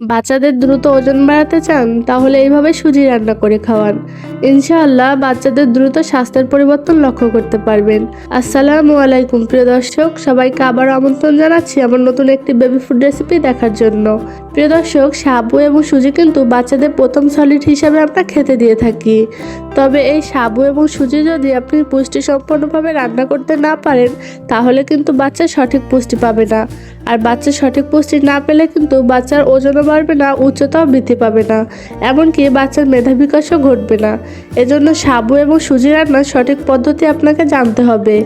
বাচ্চাদের দ্রুত ওজন বাড়াতে চান, তাহলে এইভাবে সুজি রান্না করে খাওয়ান। ইনশাআল্লাহ বাচ্চাদের দ্রুত স্বাস্থ্যের পরিবর্তন লক্ষ্য করতে পারবেন। আসসালামু আলাইকুম, প্রিয় দর্শক। সবাইকে আবার আমন্ত্রণ জানাচ্ছি আমার নতুন একটি বেবি ফুড রেসিপি দেখার জন্য। প্রিয় দর্শক, সাবু এবং সুজি কিন্তু বাচ্চাদের প্রথম সলিড হিসাবে আমরা খেতে দিয়ে থাকি। তবে এই সাবু এবং সুজি যদি আপনি পুষ্টি সম্পন্নভাবে রান্না করতে না পারেন, তাহলে কিন্তু বাচ্চা সঠিক পুষ্টি পাবে না। আর বাচ্চা সঠিক পুষ্টি না পেলে কিন্তু বাচ্চার ওজনও বাড়বে না, উচ্চতাও বৃদ্ধি পাবে না। এমনকি বাচ্চার মেধা বিকাশও ঘটবে না। এজন্য সাবু এবং সুজি রান্নার সঠিক পদ্ধতি আপনাকে জানতে হবে।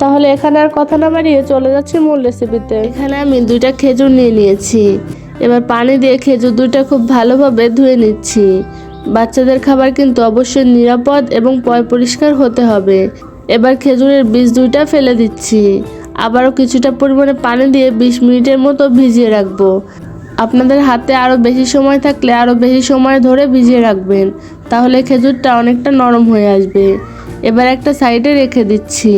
তাহলে এখানে আর কথা না বাড়িয়ে চলে যাচ্ছি মূল রেসিপিতে এখানে আমি দুইটা খেজুর নিয়ে নিয়েছি। এবার পানি দিয়ে খেজুর দুইটা খুব ভালোভাবে ধুয়ে নিচ্ছি। বাচ্চাদের খাবার কিন্তু অবশ্যই নিরাপদ এবং পয় পরিষ্কার হতে হবে। এবার খেজুরের বীজ দুইটা ফেলে দিচ্ছি। আবারও কিছুটা পরিমাণে পানি দিয়ে বিশ মিনিটের মতো ভিজিয়ে রাখব। আপনাদের হাতে আরও বেশি সময় থাকলে আরও বেশি সময় ধরে ভিজিয়ে রাখবেন, তাহলে খেজুরটা অনেকটা নরম হয়ে আসবে। এবার একটা সাইডে রেখে দিচ্ছি।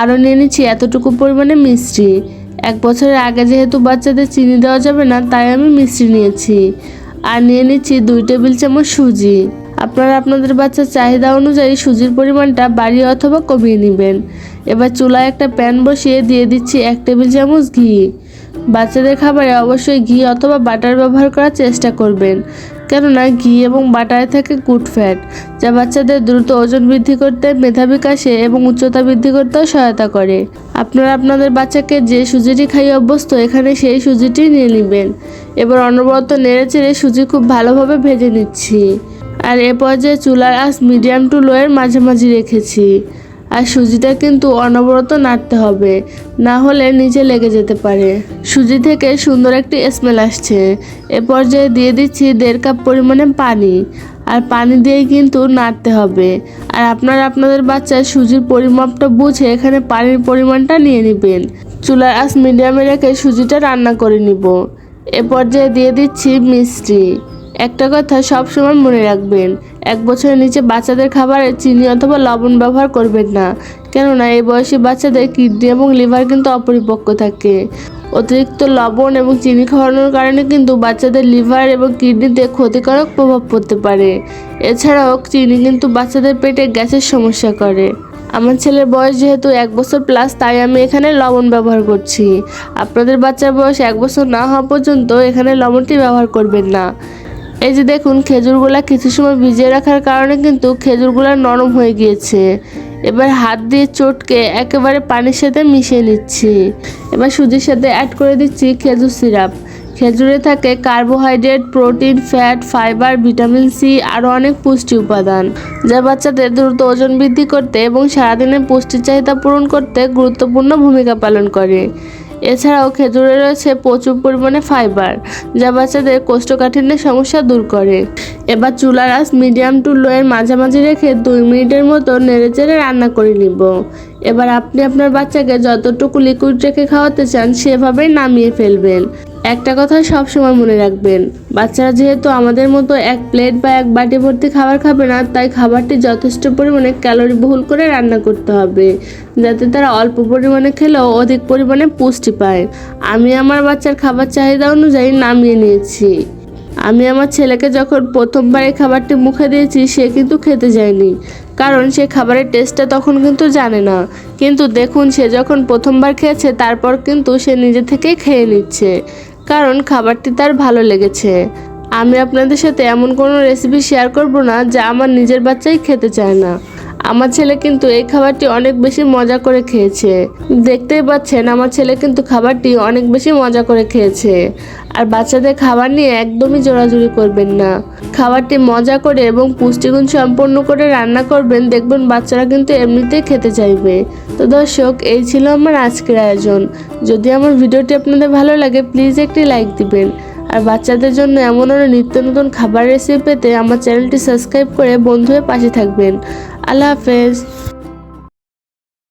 আরও নিয়ে নিচ্ছি এতটুকু পরিমাণে মিষ্টি। এক বছরের আগে যেহেতু বাচ্চাদের চিনি দেওয়া যাবে না, তাই আমি মিষ্টি নিয়েছি। আর নিয়ে নিচ্ছি দুই টেবিল চামচ সুজি। আপনারা আপনাদের বাচ্চার চাহিদা অনুযায়ী সুজির পরিমাণটা বাড়িয়ে অথবা কমিয়ে নেবেন। এবার চুলায় একটা প্যান বসিয়ে দিয়ে দিচ্ছি এক টেবিল চামচ ঘি। বাচ্চাদের খাবারে অবশ্যই ঘি অথবা বাটার ব্যবহার করার চেষ্টা করবেন। কেননা ঘি এবং বাটারে থাকে গুড ফ্যাট, যা বাচ্চাদের দ্রুত ওজন বৃদ্ধি করতে, মেধা বিকাশে এবং উচ্চতা বৃদ্ধি করতেও সহায়তা করে। আপনারা আপনাদের বাচ্চাকে যে সুজিটি খাইয়ে অভ্যস্ত, এখানে সেই সুজিটি নিয়ে নেবেন। এবার অনবরত নেড়ে চেড়ে সুজি খুব ভালোভাবে ভেজে নিচ্ছি। আর এ পর্যায়ে চুলার আঁচ মিডিয়াম টু লোয়ের মাঝামাঝি রেখেছি। আর সুজিটা কিন্তু অনবরত নাড়তে হবে। না হলে নিচে লেগে যেতে পারে। সুজি থেকে সুন্দর একটি স্মেল আসছে। এ পর্যায়ে দিয়ে দিচ্ছি দেড় কাপ পরিমাণে পানি। আর পানি দিয়েই কিন্তু নাড়তে হবে। আর আপনারা আপনাদের বাচ্চার সুজির পরিমাপটা বুঝে এখানে পানির পরিমাণটা নিয়ে নেবেন। চুলার আঁচ মিডিয়ামে রেখে সুজিটা রান্না করে নিব। এ পর্যায়ে দিয়ে দিচ্ছি মিষ্টি। একটা কথা সব সময় মনে রাখবেন এক বছরের নিচে বাচ্চাদের খাবারে চিনি অথবা লবণ ব্যবহার করবেন না। কেননা, এই বয়সী বাচ্চাদের কিডনি এবং লিভার কিন্তু অপরিপক্ক থাকে। অতিরিক্ত লবণ এবং চিনি খাওয়ানোর কারণে কিন্তু বাচ্চাদের লিভার এবং কিডনিতে ক্ষতিকারক প্রভাব পড়তে পারে। এছাড়াও, চিনি কিন্তু বাচ্চাদের পেটে গ্যাসের সমস্যা করে। আমার ছেলের বয়স যেহেতু এক বছর প্লাস তাই আমি এখানে লবণ ব্যবহার করছি। আপনাদের বাচ্চার বয়স এক বছর না হওয়া পর্যন্ত এখানে লবণটি ব্যবহার করবেন না। এই যে দেখুন, খেজুরগুলা কিছু সময় ভিজিয়ে রাখার কারণে কিন্তু খেজুরগুলা নরম হয়ে গিয়েছে। এবার হাত দিয়ে চটকে একেবারে পানির সাথে মিশিয়ে নিচ্ছি। এবার সুজির সাথে অ্যাড করে দিচ্ছি খেজুর সিরাপ খেজুরে থাকে carbohydrate protein fat fibre vitamin C আরও অনেক পুষ্টি উপাদান, যা বাচ্চাদের দ্রুত ওজন বৃদ্ধি করতে এবং সারাদিনের পুষ্টির চাহিদা পূরণ করতে গুরুত্বপূর্ণ ভূমিকা পালন করে। এছাড়াও খেজুরে রয়েছে প্রচুর পরিমাণে ফাইবার যা বাচ্চাদের কোষ্ঠকাঠিন্যের সমস্যা দূর করে। এবার চুলার আঁচ মিডিয়াম টু লোয়ের মাঝামাঝি রেখে দুই মিনিটের মতো নেড়ে চেড়ে রান্না করে নিব। এবার আপনি আপনার বাচ্চাকে যতটুকু লিকুইড রেখে খাওয়াতে চান, সেভাবেই নামিয়ে ফেলবেন। একটা কথা সব সময় মনে রাখবেন, বাচ্চারা যেহেতু আমাদের মতো এক প্লেট বা এক বাটি ভর্তি খাবার খাবে না, তাই খাবারটি যথেষ্ট পরিমাণে ক্যালোরি বহুল করে রান্না করতে হবে, যাতে তারা অল্প পরিমাণে খেলেও অধিক পরিমাণে পুষ্টি পায়। আমি আমার বাচ্চার খাবার চাহিদা অনুযায়ী নামিয়ে নিয়েছি। আমি আমার ছেলেকে যখন প্রথমবার এই খাবারটি মুখে দিয়েছি, সে কিন্তু খেতে যায়নি, কারণ সে খাবারের টেস্টটা তখন কিন্তু জানে না। কিন্তু দেখুন, সে যখন প্রথমবার খেয়েছে, তারপর কিন্তু সে নিজে থেকেই খেয়ে নিচ্ছে। কারণ খাবারটি তার ভালো লেগেছে। আমি আপনাদের সাথে এমন কোনো রেসিপি শেয়ার করব না যা আমার নিজের বাচ্চাই খেতে চায় না। আমার ছেলে কিন্তু এই খাবারটি অনেক বেশি মজা করে খেয়েছে। দেখতেই পাচ্ছেন, আমার ছেলে কিন্তু খাবারটি অনেক বেশি মজা করে খেয়েছে। আর বাচ্চাদের খাবার নিয়ে একদমই জোরাজুরি করবেন না। খাবারটি মজা করে এবং পুষ্টিগুণ সম্পন্ন করে রান্না করবেন, দেখবেন বাচ্চারা কিন্তু এমনিতেই খেতে চাইবে। তো দর্শক, এই ছিল আমার আজকের আয়োজন। যদি আমার ভিডিওটি আপনাদের ভালো লাগে প্লিজ একটি লাইক দিবেন। আর বাচ্চাদের জন্য এমন আরও নিত্য নতুন খাবার রেসিপি পেতে আমার চ্যানেলটি সাবস্ক্রাইব করে বন্ধু হয়ে পাশে থাকবেন। আল্লাহ হাফেজ।